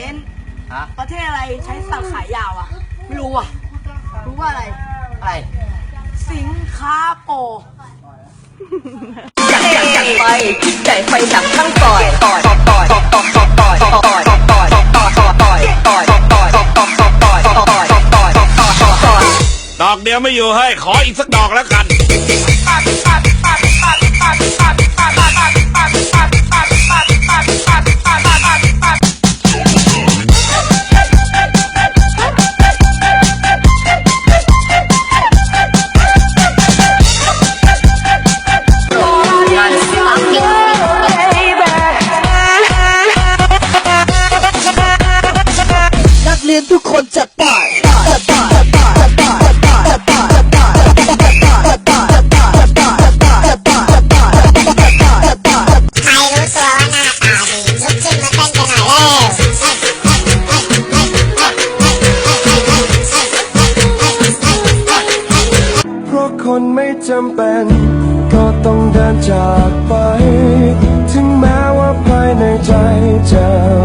บนประเทศอะไรใช้สับขายาวอะ ไม่รู้อะ รู้ว่าอะไร อะไรสิงคาโปร์ยอกอดใยต่ม่อยต่อยต่ออยต่อยต่อยต่อยต่อ นทุกคนจะตายคนไม่จำเป็น ก็ต้องเดินจากไป ถึงแม้ว่าภายในใจจะ